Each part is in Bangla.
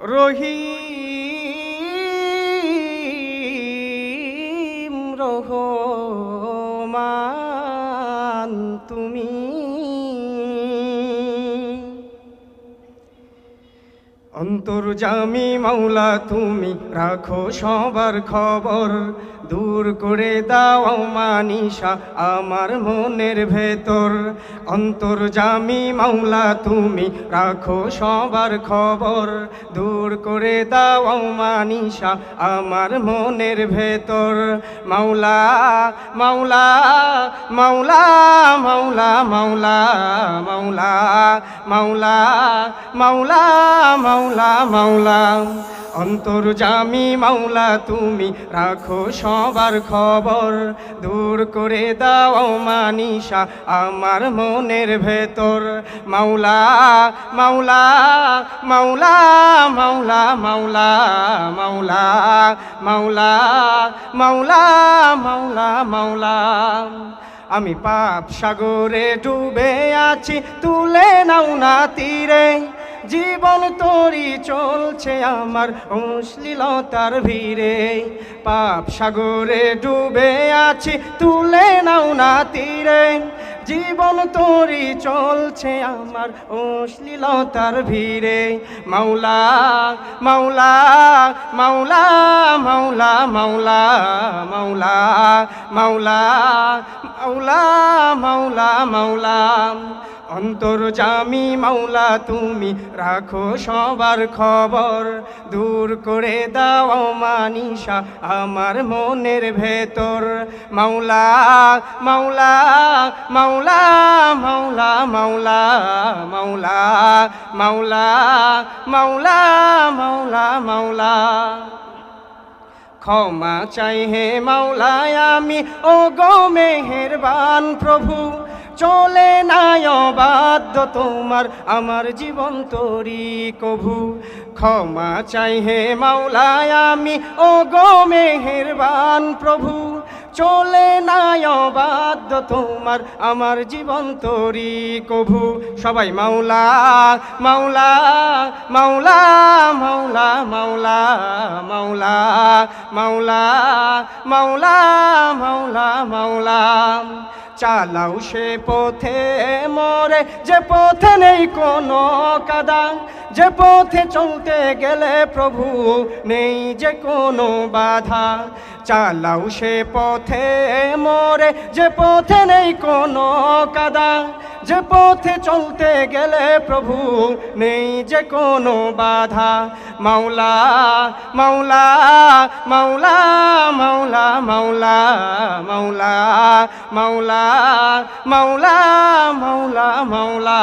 রহিম অন্তর্জামী মাওলা, তুমি রাখো সবার খবর। দূর করে দাও মানিসা আমার মনের ভেতর। অন্তর্জামী মাওলা, তুমি রাখো সবার খবর। দূর করে দাও মানিসা আমার মনের ভেতর। মাওলা মাওলা মাওলা মাওলা মাওলা মাওলা মাওলা মাওলা মাওলা মাওলা অন্তর্জামী মাওলা, তুমি রাখো সবার খবর। দূর করে দাও মানিসা আমার মনের ভেতর। মাওলা মাওলা মাওলা মাওলা মাওলা মাওলা মাওলা মাওলা মাওলা মাওলা। আমি পাপ সাগরে ডুবে আছি, তুলে নাও না তীরে। জীবন তরি চলছে আমার অশ্লীলতার ভিড়ে। পাপ সাগরে ডুবে আছি, তুলে নাও না তীরে। জীবন তরি চলছে আমার অশ্লীলতার ভিড়ে। মাওলা মাওলা মাওলা মাওলা মাওলা মাওলা মাওলা মাওলা মাওলা মাওলা। অন্তর্জামী মাওলা, তুমি রাখো সবার খবর। দূর করে দাও মানিসা আমার মনের ভেতর। মাওলা মাওলা মাওলা মাওলা মাওলা মাওলা মাওলা মাওলা মাওলা মাওলা। ক্ষমা চাই হে মাওলায় আমি ও গো মেহেরবান প্রভু। চলে নাই অবাধ্য তোমার, আমার জীবন তরি কভু। ক্ষমা চাই হে মাওলায় আমি ও গো মেহেরবান প্রভু। চলে নাই অবাধ্য তোমার, আমার জীবন তরি কভু। সবাই মাওলা মাওলা মাওলা মাওলা মাওলা মাওলা মাওলা মাওলা মাওলা মাওলা। চালাও সে পথে মরে, যে পথে নেই কোনো কাদা, যে পথে চলতে গেলে প্রভু নেই যে কোনো বাধা। চালাও সে পথে মরে, যে পথে নেই কোনো কাদা যে পথে চলতে গেলে প্রভু নেই যে কোনো বাধা। মাওলা মাওলা মাওলা মাওলা মাওলা মাওলা মাওলা মাওলা মাওলা মাওলা।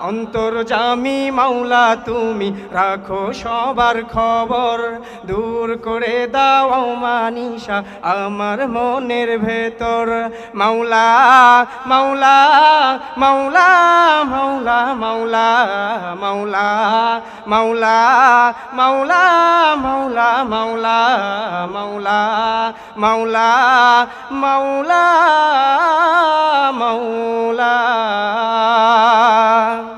অন্তর্জামী মাওলা, তুমি রাখো সবার খবর। দূর করে দাও মানিসা আমার মনের ভেতর। মাওলা মাওলা মাওলা মাওলা মাওলা মাওলা মাওলা মাওলা মাওলা মাওলা মাওলা মাওলা মাওলা মাওলা